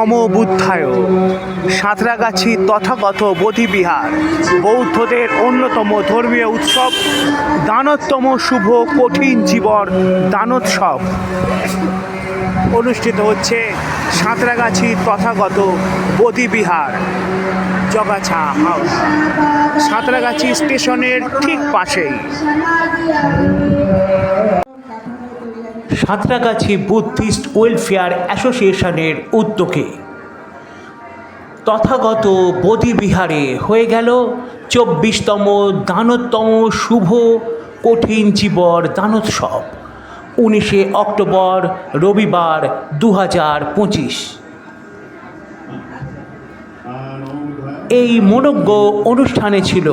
নম বুদ্ধায় সাঁতরাগাছি তথাগত বোধিবিহার, বৌদ্ধদের অন্যতম ধর্মীয় উৎসব, দানোত্তম শুভ কঠিন জীবন দানোৎসব। অনুষ্ঠিত হচ্ছে সাঁতরাগাছি তথাগত বোধিবিহার, জগাছা হাউস। সাঁতরাগাছি স্টেশনের ঠিক পাশেই। সাঁতরাগাছি বুদ্ধিস্ট ওয়েলফেয়ার অ্যাসোসিয়েশনের উদ্যোগে। তথাগত বোধিবিহারে হয়ে গেল চব্বিশতম দানোত্তম শুভ কঠিন জীবর দানোৎসব, উনিশে অক্টোবর রবিবার দু হাজার পঁচিশ। এই মনজ্ঞ অনুষ্ঠানে ছিল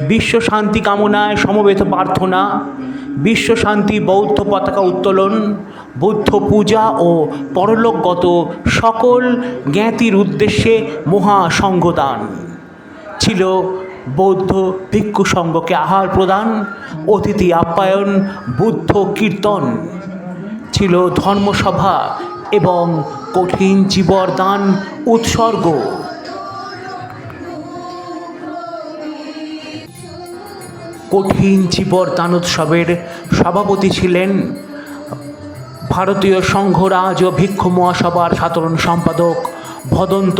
বিশ্ব শান্তি কামনায় সমবেত প্রার্থনা, বিশ্ব শান্তি বৌদ্ধ পতাকা উত্তোলন, বৌদ্ধ পূজা ও পরলোকগত সকল জ্ঞাতির উদ্দেশ্যে মহাসংঘদান ছিল বৌদ্ধ ভিক্ষু সংঘকে আহার প্রদান, অতিথি আপ্যায়ন, বুদ্ধ কীর্তন। ছিল ধর্মসভা এবং কঠিন জীবরদান উৎসর্গ। কঠিন জীবর দানোৎসবের সভাপতি ছিলেন ভারতীয় সংঘরাজ ও ভিক্ষু মহাসভার সাধারণ সম্পাদক ভদন্ত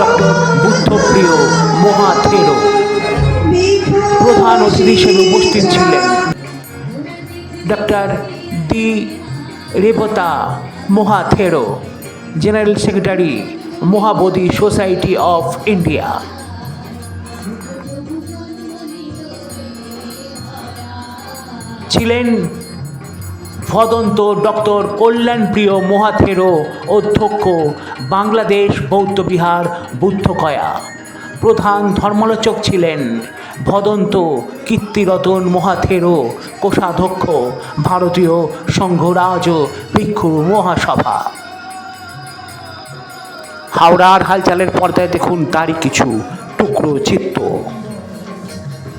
ডক্টর বুদ্ধপ্রিয় মহাথেরো। প্রধান অতিথি হিসেবে উপস্থিত ছিলেন doctor D Revata Mahathero, general secretary Mahabodhi society of India. ছিলেন ভদন্ত ডক্টর কল্যাণপ্রিয় মহাথেরো অধ্যক্ষ বাংলাদেশ বৌদ্ধ বিহার বুদ্ধকয়া প্রধান ধর্মালোচক ছিলেন ভদন্ত কীর্তিরতন মহাথেরো কোষাধ্যক্ষ ভারতীয় সংঘরাজ ভিক্ষু মহাসভা। হাওড়ার হালচালের পর্দায় দেখুন তারই কিছু টুকরো চিত্র।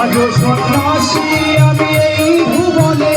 রাজ সন্ন্যাসী আমি এই ভুবনে।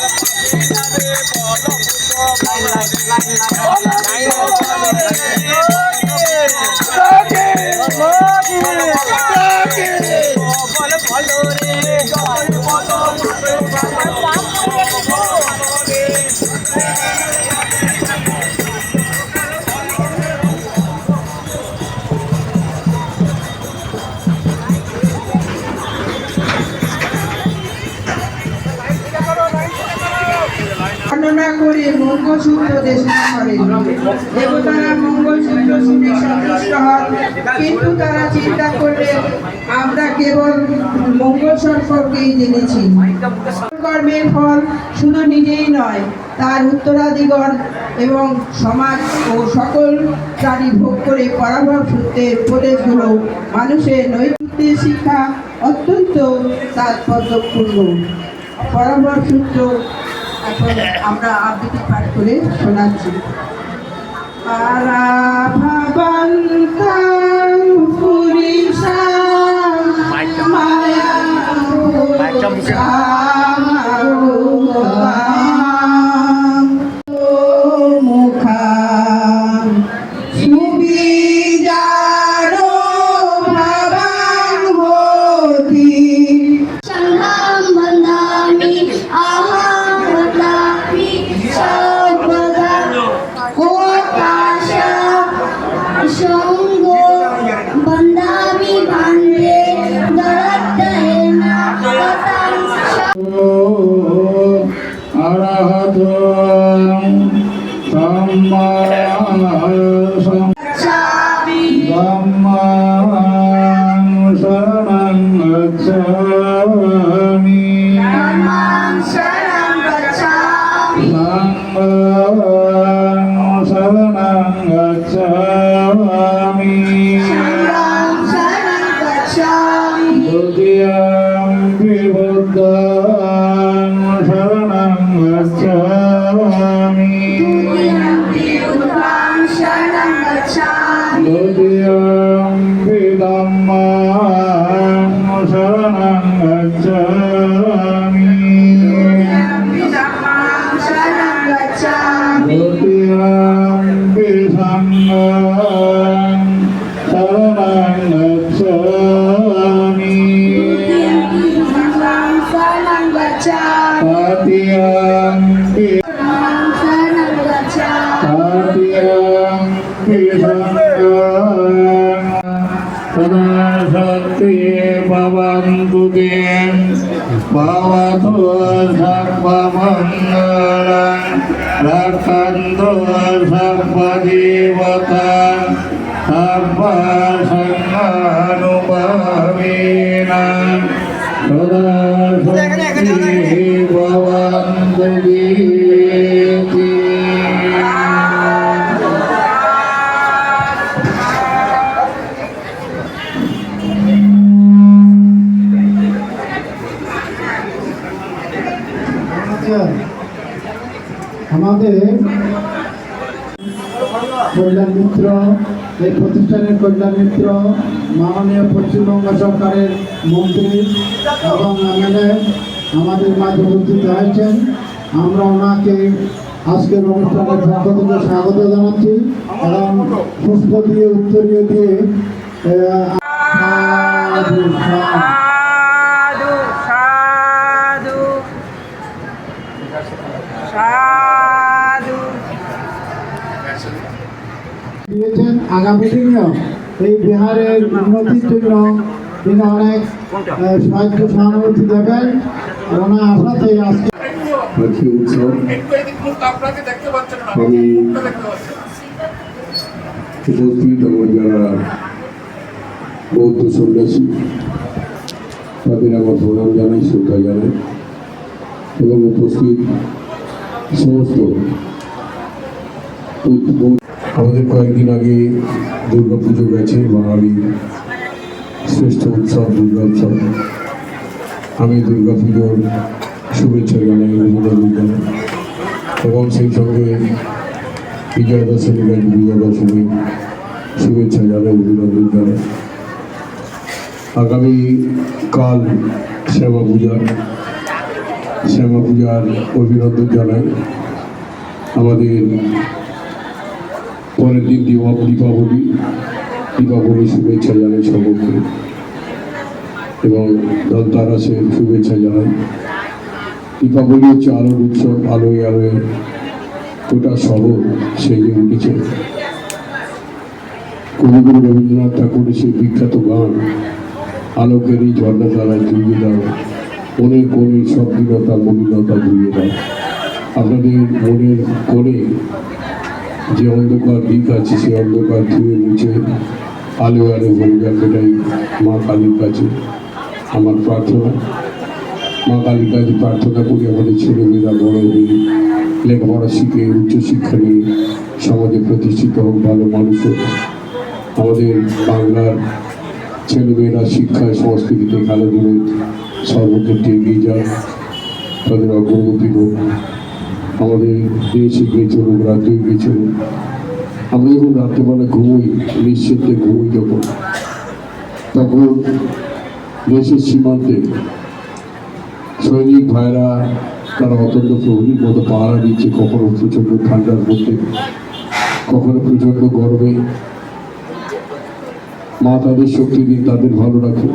দেবতারা মঙ্গলসূত্র শুনে সন্তুষ্ট হন। কিন্তু তারা চিন্তা করলেন আমরা কেবল মঙ্গল সম্পর্কেই জেনেছি। কর্মের ফল শুধু নিজেই নয়, তার উত্তরাধিগণ এবং সমাজ ও সকল প্রাণী ভোগ করে পরাভব সূত্রের উপদেশগুলো মানুষের নৈতিক শিক্ষা অত্যন্ত তাৎপর্যপূর্ণ। পরামর সূত্র এখন আমরা আবৃত্তি পাঠ করে শোনাচ্ছি। আরাভাবন্তাং পুরিষাং অরহত সম্মা ভবন্তু তে ভবতু সর্বমঙ্গলং রক্ষন্তু সর্বদেবতাং আমাদের কল্যাণ মিত্র এই প্রতিষ্ঠানের কল্যাণ মিত্র মাননীয় পশ্চিমবঙ্গ সরকারের মন্ত্রী এবং এমএলএ আমাদের মাঝে উপস্থিত হয়েছেন আমরা ওনাকে আজকের অনুষ্ঠানের পক্ষ থেকে স্বাগত জানাচ্ছি এবং পুষ্প দিয়ে উত্তরীয় দিয়ে আগামী দিনেও এই বিহারের উন্নতির জন্য তিনি অনেক সাহায্য সহানুভূতি দেবেন। ওনার আশাতে আজকে আমি উপস্থিত আমার যারা বৌদ্ধ সন্ন্যাসী, তাদের আমার প্রণাম জানাই, শ্রদ্ধা জানাই। এবং উপস্থিত সমস্ত আমাদের কয়েকদিন আগে দুর্গা পুজো গেছে, বাঙালি শ্রেষ্ঠ উৎসব, দুর্গা উৎসব। আমি দুর্গা পুজোর শুভেচ্ছা জানাই অভিনন্দন। এবং সেই সঙ্গে বিজয়া দশমী গাছ বিজয়া দশমী শুভেচ্ছা জানাই, অভিনন্দন জানাই। আগামী কাল শ্যামা পূজা। শ্যামা পূজার অভিনন্দন জানাই। আমাদের পরের দিন দীপা দীপাবলি। দীপাবলি শুভেচ্ছা জানাই সকলকে এবং ধনতারাসের শুভেচ্ছা জানাই। দীপাবলি হচ্ছে আলোর উৎসব, আলোয় আলোয় গোটা শহর সেজে উঠেছে। কবিগুরু রবীন্দ্রনাথ ঠাকুরের সেই বিখ্যাত গান, আলোকের এই ঝর্ণা দ্বারা জুড়িয়ে দাও। অনেক অনেক সভ্যতা মলিনতা ঘুরিয়ে দাও। আপনাদের মনের কোণে যে অন্ধকার দিক আছে সেই অন্ধকার ধুয়ে মুছে আলো আলো হয়ে এটাই মা কালীর কাছে আমার প্রার্থনা। মা কালীর কাছে প্রার্থনা করি, আমাদের ছেলেমেয়েরা বড় হয়ে লেখাপড়া শিখে উচ্চশিক্ষা নিয়ে সমাজে প্রতিষ্ঠিত হোক, ভালো মানুষ হোক। আমাদের বাংলার ছেলেমেয়েরা শিক্ষায় সংস্কৃতিতে খেলাধুলোয় সর্বক্ষেত্রে এগিয়ে যায় তাদের অগ্রগতি হোক। আমাদের চলুক রাজ্য এগিয়ে চলুক আমরা যখন রাত্রেবেলা ঘুমোই, নিশ্চিন্তে ঘুমোই যখন, তখন দেশের সীমান্তে সৈনিক ভাইরা তারা অত্যন্ত প্রহরীর মতো পাহারা দিচ্ছে, কখনো প্রচণ্ড ঠান্ডার মধ্যে, কখনো প্রচণ্ড গরমে। মা তাদের শক্তি দিন, তাদের ভালো রাখে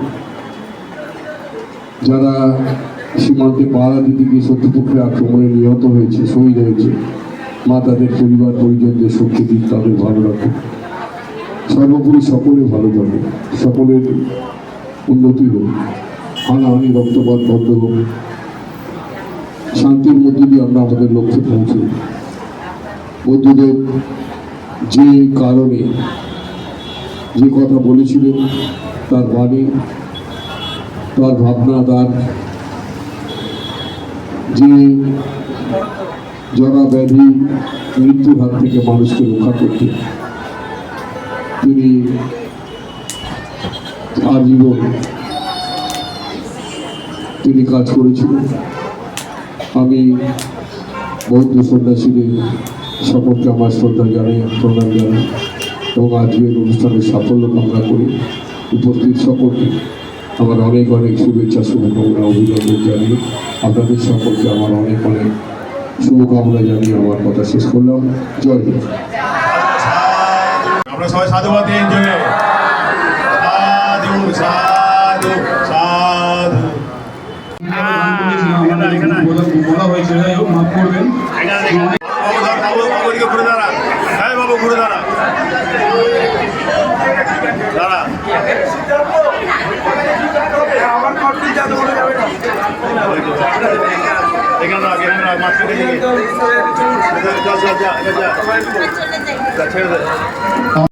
যারা সীমান্তে পাহারা দিতে গিয়ে শত্রুপক্ষের আক্রমণে নিহত হয়েছে, শহীদ হয়েছে। মা তাদের পরিবার, পরিজনদের শক্তি দিন তাদের ভালো রাখে সর্বোপরি সকলে ভালো থাকে সকলের উন্নতি হোক। হানাহানি রক্তপাত বন্ধ হোক। শান্তির মধ্যে দিয়ে আমরা আমাদের লক্ষ্যে পৌঁছব বুদ্ধদেব যে কারণে যে কথা বলেছিলেন, তার বাণী, তার ভাবনা, তার যে জরা ব্যাধি মৃত্যুর হাত থেকে মানুষকে রক্ষা করতে তিনি আজীবন তিনি কাজ করেছিলেন। আমি বৌদ্ধ সন্ন্যাসীদের সকলকে আমার শ্রদ্ধা জানাই, প্রণাম জানাই এবং আজকের অনুষ্ঠানের সাফল্য কামনা করি। উপস্থিত সকলকে আমার অনেক অনেক শুভেচ্ছা, শুভকামনা, অভিনন্দন জানিয়ে আপনাদের সকলকে আমার অনেক অনেক শুভকামনা জানিয়ে আমার কথা শেষ করলাম। জয় হিন্দ। আমরা সবাই সাধুবাদ দিন জয়ে সাধু সাধু সাধু। বলা হয়েছে যাই হোক মাফ করবেন। রাখ মাঝখানে যা যা যা যা যা ছেড়ে দে